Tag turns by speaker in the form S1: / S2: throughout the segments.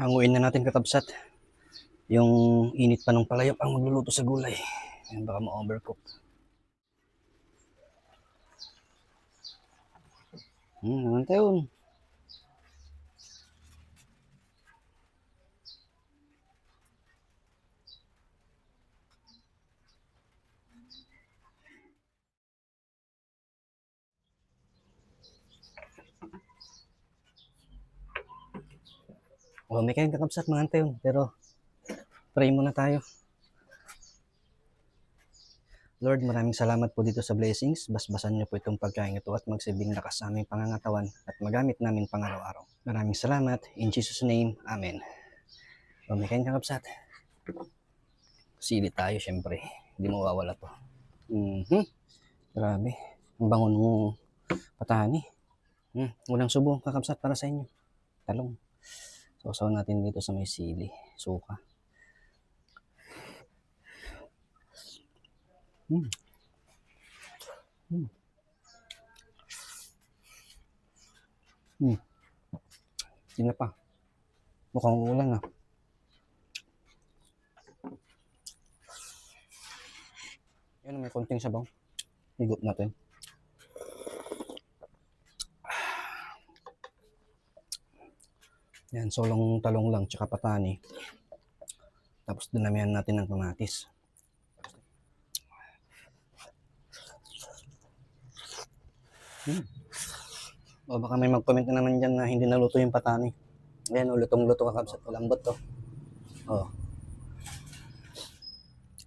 S1: Hanguin na natin katabsat. Yung init pa ng palayok ang magluluto sa gulay. Yan baka ma-overcook. Hmm, naman tayo. Oh, may kayong kakabsat mga antayon. Pero, pray muna tayo. Lord, maraming salamat po dito sa blessings. Basbasan niyo po itong pagkain ito at magsibing lakas sa aming pangangatawan at magamit namin pang araw-araw. Maraming salamat. In Jesus' name, Amen. Oh, may kayong kakabsat. Sili tayo, syempre. Hindi mawawala to. Mhm. Grabe. Ang bangon mo patani. Hmm. Unang subo, kakabsat para sa inyo. Talong. Sausaw natin dito sa may sili, suka. Mm. Mm. Mm. Sila pa. Mukhang ulan ah. Yan, may konting sabaw. Higop natin. Yan, solong talong lang, tsaka patani. Tapos dinamihan natin ng kamatis. Hmm. O baka may mag-comment na naman dyan na hindi naluto yung patani. Ayan, ulutong luto kakabsat. Lambot to. Oh.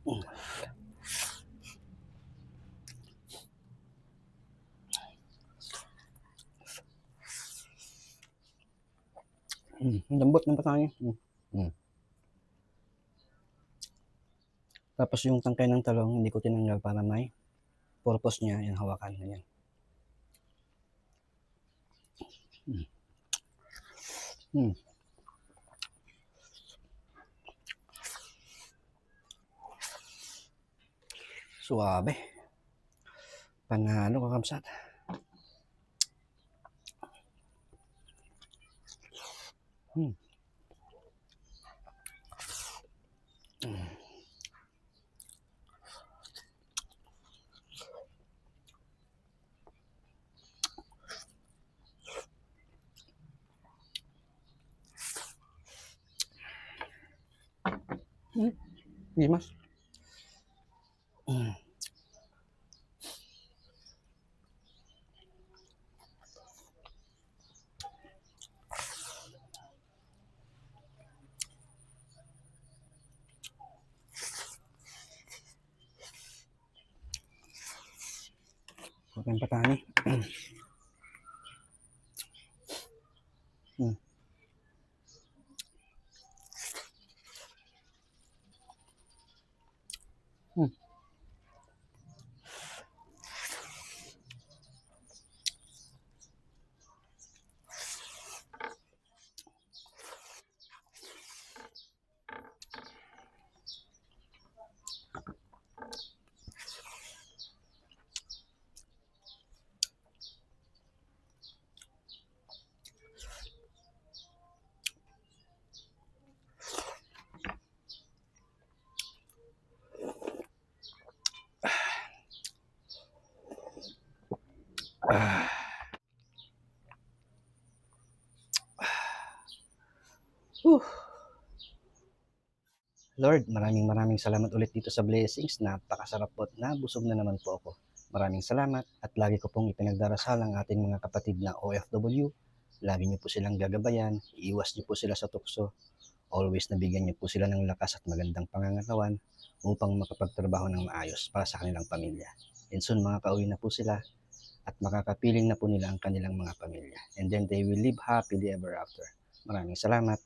S1: Mm. Mm, lambot ng patani. Mm. Mm. Tapos yung tangkay ng talong, hindi ko tinanggal para may purpose niya, yung hawakan. Ganyan. Mm. Mm. Suabe. Panalo kakamsat. Hmm. Mm. Hmm. Dimas. Mm. Kang patani. Hmm. Hmm. Lord, maraming maraming salamat ulit dito sa blessings. Napakasarap po at nabusog na naman po ako. Maraming salamat at lagi ko pong ipinagdarasal ang ating mga kapatid na OFW. Lagi niyo po silang gagabayan, iiwas niyo po sila sa tukso. Always nabigyan niyo po sila ng lakas at magandang pangangatawan upang makapagtrabaho ng maayos para sa kanilang pamilya. And soon mga kauwi na po sila at makakapiling na po nila ang kanilang mga pamilya. And then they will live happily ever after. Maraming salamat.